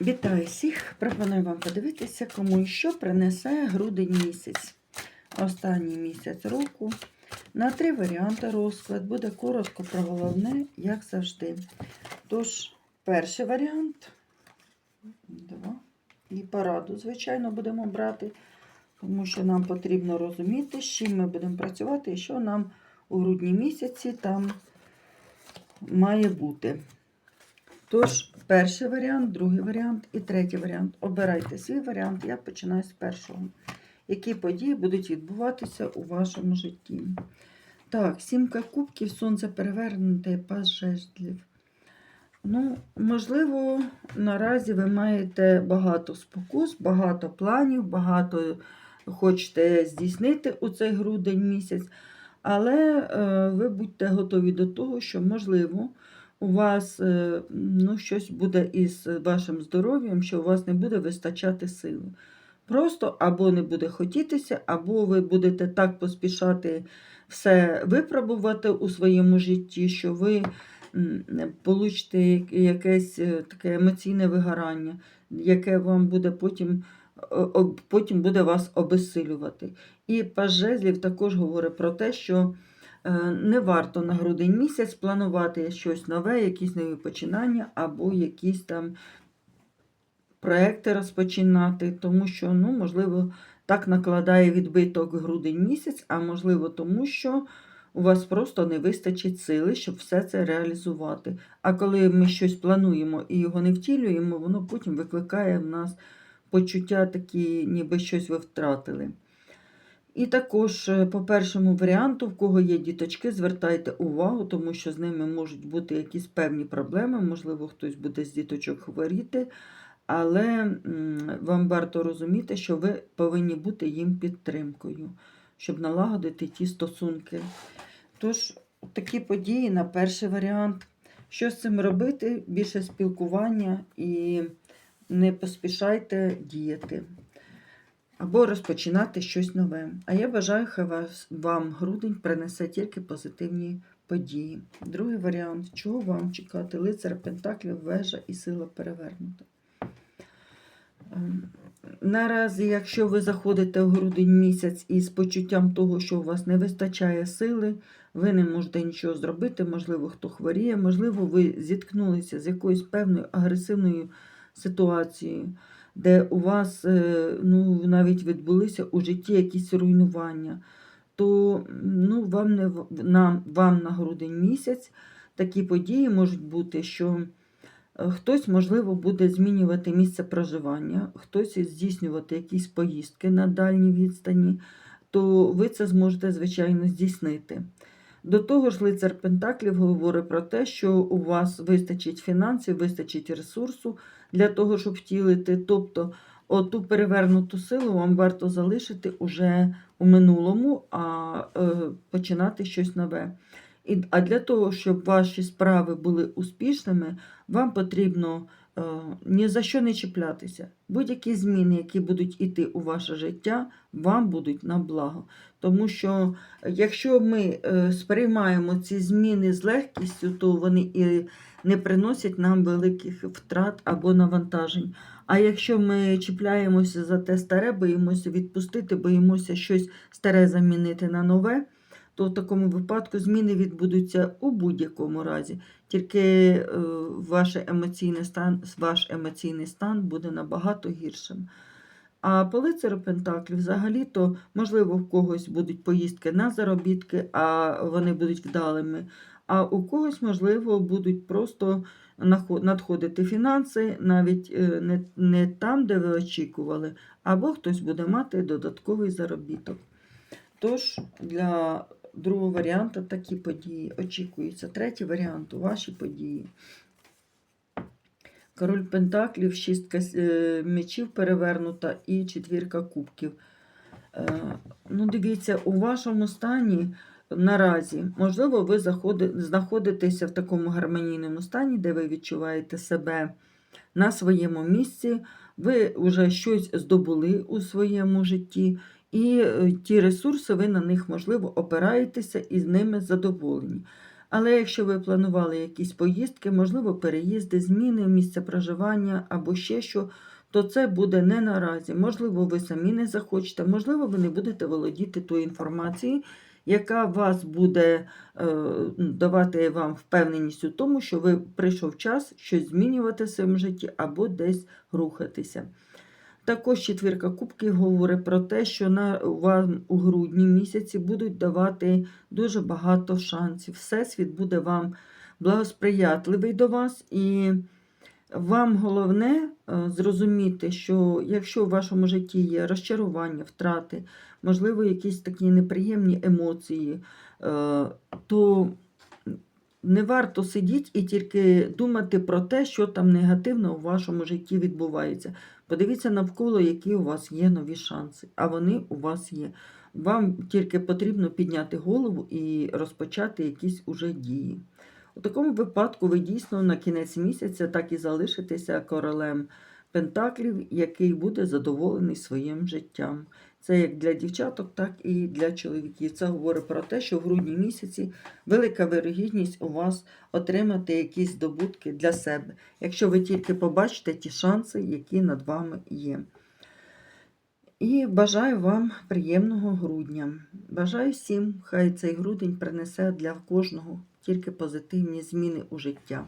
Вітаю всіх! Пропоную вам подивитися, кому і що принесе грудень місяць. Останній місяць року. На три варіанти розклад буде коротко про головне, як завжди. Тож, перший варіант. Два. І пораду, звичайно, будемо брати, тому що нам потрібно розуміти, з чим ми будемо працювати і що нам у грудні місяці там має бути. Тож, перший варіант, другий варіант і третій варіант. Обирайте свій варіант. Я починаю з першого. Які події будуть відбуватися у вашому житті? Так, сімка кубків, сонце перевернуте, пас жезлів. Ну, можливо, наразі ви маєте багато спокус, багато планів, багато хочете здійснити у цей грудень місяць, але е, ви будьте готові до того, що, можливо, у вас е, ну, щось буде із вашим здоров'ям, що у вас не буде вистачати сили. Просто або не буде хотітися, або ви будете так поспішати все випробувати у своєму житті, що ви получите якесь е, таке емоційне вигорання, яке вам буде потім, потім буде вас обезсилювати. І паж жезлів також говорить про те, що не варто на грудень місяць планувати щось нове, якісь нові починання, або якісь там проекти розпочинати, тому що, ну, можливо, так накладає відбиток грудень місяць, а можливо, тому що у вас просто не вистачить сили, щоб все це реалізувати. А коли ми щось плануємо і його не втілюємо, воно потім викликає в нас почуття такі, ніби щось ви втратили. І також е, по першому варіанту, в кого є діточки, звертайте увагу, тому що з ними можуть бути якісь певні проблеми, можливо, хтось буде з діточок хворіти, але вам варто розуміти, що ви повинні бути їм підтримкою, щоб налагодити ті стосунки. Тож, такі події на перший варіант. Що з цим робити? Більше спілкування і не поспішайте діяти або розпочинати щось нове. А я бажаю, хай вас, вам грудень принесе тільки позитивні події. Другий варіант, чого вам чекати? Лицар Пентаклів, вежа і сила перевернута. Ем, Наразі, якщо ви заходите в грудень місяць із почуттям того, що у вас не вистачає сили, ви не можете нічого зробити, можливо, хто хворіє, можливо, ви зіткнулися з якоюсь певною агресивною ситуацією, де у вас е, ну, навіть відбулися у житті якісь руйнування, то ну, вам, не, нам, вам на грудень місяць такі події можуть бути, що е, хтось, можливо, буде змінювати місце проживання, хтось здійснювати якісь поїздки на дальній відстані, то ви це зможете, звичайно, здійснити. До того ж, лицар Пентаклів говорить про те, що у вас вистачить фінансів, вистачить ресурсу для того, щоб втілити. Тобто, оту перевернуту силу вам варто залишити уже у минулому, а е, починати щось нове. А для того, щоб ваші справи були успішними, вам потрібно ні за що не чіплятися. Будь-які зміни, які будуть йти у ваше життя, вам будуть на благо. Тому що е, якщо ми е, сприймаємо ці зміни з легкістю, то вони і не приносять нам великих втрат або навантажень. А якщо ми чіпляємося за те старе, боїмося відпустити, боїмося щось старе замінити на нове, то в такому випадку зміни відбудуться у будь-якому разі. Тільки е, ваш емоційний стан, ваш емоційний стан буде набагато гіршим. А по лицарю Пентаклів взагалі-то, можливо, в когось будуть поїздки на заробітки, а вони будуть вдалими. А у когось, можливо, будуть просто надходити фінанси, навіть е, не, не там, де ви очікували, або хтось буде мати додатковий заробіток. Тож для другого варіанту такі події очікуються. Третій варіант ваші події. Король Пентаклів, шістка е, мечів перевернута і четвірка кубків. Е, Ну, дивіться, у вашому стані наразі, можливо, ви знаходитеся в такому гармонійному стані, де ви відчуваєте себе на своєму місці, ви вже щось здобули у своєму житті, і е, ті ресурси, ви на них, можливо, опираєтеся і з ними задоволені. Але якщо ви планували якісь поїздки, можливо, переїзди, зміни місця проживання або ще що, то це буде не наразі. Можливо, ви самі не захочете, можливо, ви не будете володіти тою інформацією, яка вас буде е, ну, давати вам впевненість у тому, що ви прийшов час щось змінювати в своєму житті або десь рухатися. Також четвірка кубків говорить про те, що на вам у грудні місяці будуть давати дуже багато шансів. Всесвіт буде вам благосприятливий до вас, і вам головне е, зрозуміти, що якщо в вашому житті є розчарування, втрати, можливо, якісь такі неприємні емоції, е, то не варто сидіти і тільки думати про те, що там негативно у вашому житті відбувається. Подивіться навколо, які у вас є нові шанси, а вони у вас є. Вам тільки потрібно підняти голову і розпочати якісь уже дії. У такому випадку ви дійсно на кінець місяця так і залишитеся королем Пентаклів, який буде задоволений своїм життям. Це як для дівчаток, так і для чоловіків. Це говорить про те, що в грудні місяці велика вирогідність у вас отримати якісь здобутки для себе, якщо ви тільки побачите ті шанси, які над вами є. І бажаю вам приємного грудня. Бажаю всім, хай цей грудень принесе для кожного тільки позитивні зміни у життя.